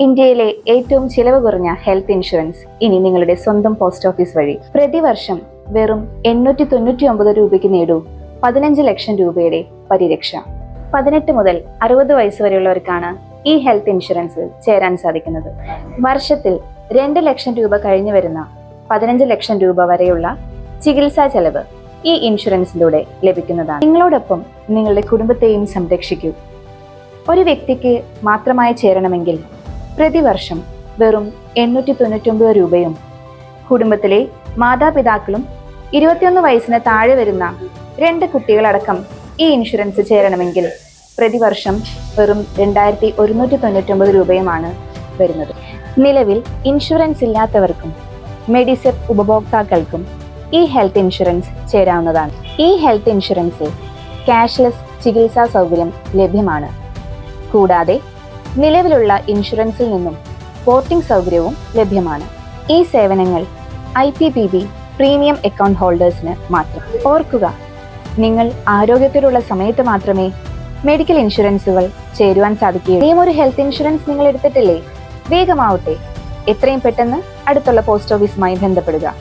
ഇന്ത്യയിലെ ഏറ്റവും ചിലവ് കുറഞ്ഞ ഹെൽത്ത് ഇൻഷുറൻസ് ഇനി നിങ്ങളുടെ സ്വന്തം പോസ്റ്റ് ഓഫീസ് വഴി. പ്രതിവർഷം വെറും എണ്ണൂറ്റി തൊണ്ണൂറ്റി ഒമ്പത് രൂപയ്ക്ക് നേടൂ പതിനഞ്ച് ലക്ഷം രൂപയുടെ പരിരക്ഷ. പതിനെട്ട് മുതൽ അറുപത് വയസ്സ് വരെയുള്ളവർക്കാണ് ഈ ഹെൽത്ത് ഇൻഷുറൻസ് ചേരാൻ സാധിക്കുന്നത്. വർഷത്തിൽ രണ്ട് ലക്ഷം രൂപ കഴിഞ്ഞു വരുന്ന പതിനഞ്ച് ലക്ഷം രൂപ വരെയുള്ള ചികിത്സാ ചെലവ് ഈ ഇൻഷുറൻസിലൂടെ ലഭിക്കുന്നതാണ്. നിങ്ങളോടൊപ്പം നിങ്ങളുടെ കുടുംബത്തെയും സംരക്ഷിക്കൂ. ഒരു വ്യക്തിക്ക് മാത്രമായി ചേരണമെങ്കിൽ പ്രതിവർഷം വെറും എണ്ണൂറ്റി തൊണ്ണൂറ്റൊമ്പത് രൂപയും. കുടുംബത്തിലെ മാതാപിതാക്കളും ഇരുപത്തിയൊന്ന് വയസ്സിന് താഴെ വരുന്ന രണ്ട് കുട്ടികളടക്കം ഈ ഇൻഷുറൻസ് ചേരണമെങ്കിൽ പ്രതിവർഷം വെറും രണ്ടായിരത്തി ഒരുന്നൂറ്റി തൊണ്ണൂറ്റൊമ്പത് രൂപയുമാണ് വരുന്നത്. നിലവിൽ ഇൻഷുറൻസ് ഇല്ലാത്തവർക്കും മെഡിസെപ്പ് ഉപഭോക്താക്കൾക്കും ഈ ഹെൽത്ത് ഇൻഷുറൻസ് ചേരാവുന്നതാണ്. ഈ ഹെൽത്ത് ഇൻഷുറൻസിൽ ക്യാഷ്ലെസ് ചികിത്സാ സൗകര്യം ലഭ്യമാണ്. കൂടാതെ നിലവിലുള്ള ഇൻഷുറൻസിൽ നിന്നും പോർട്ടിംഗ് സൗകര്യവും ലഭ്യമാണ്. ഈ സേവനങ്ങൾ I P P B premium account ഹോൾഡേഴ്സിന് മാത്രം. ഓർക്കുക നിങ്ങൾ ആരോഗ്യത്തിലുള്ള സമയത്ത് മാത്രമേ മെഡിക്കൽ ഇൻഷുറൻസുകൾ ചേരുവാൻ സാധിക്കുകയുള്ളൂ. ഇനിയും ഒരു ഹെൽത്ത് ഇൻഷുറൻസ് നിങ്ങൾ എടുത്തിട്ടില്ലേ? വേഗമാവട്ടെ. എത്രയും പെട്ടെന്ന് അടുത്തുള്ള പോസ്റ്റ് ഓഫീസുമായി ബന്ധപ്പെടുക.